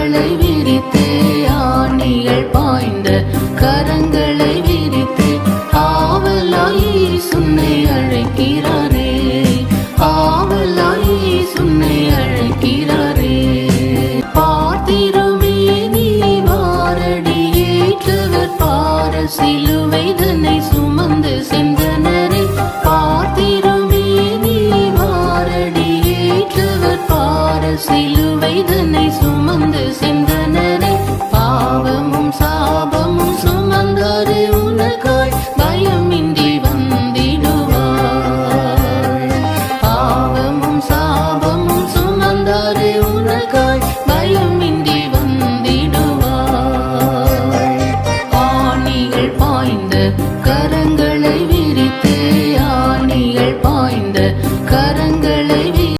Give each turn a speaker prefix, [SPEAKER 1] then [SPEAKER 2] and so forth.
[SPEAKER 1] கரங்களை விரித்து ஆணிகள் பாய்ந்த கரங்களை விரித்து ஆவலாயி சுன்னை அழைக்கிறாரே. ஆவலாயி சுன்னை அழைக்கிறாரே. பாத்திரமே நீ வாரடி ஏற்றவர் பார சிலுவைதனை சுமந்து சென்றனரே. பாத்திரமே நீ வாரடி ஏற்றவர் பார சிலு இதனை சுமந்து சென்றனரே பாவமும் சாபமும் சுமந்தோரே உனக்காய் பயமின்றி வந்திடுவார் பாவமும் சாபமும் சுமந்தோரே உனக்காய் பயமின்றி வந்திடுவார் ஆணிகள் பாய்ந்த கரங்களை விரித்து ஆணிகள் பாய்ந்த கரங்களை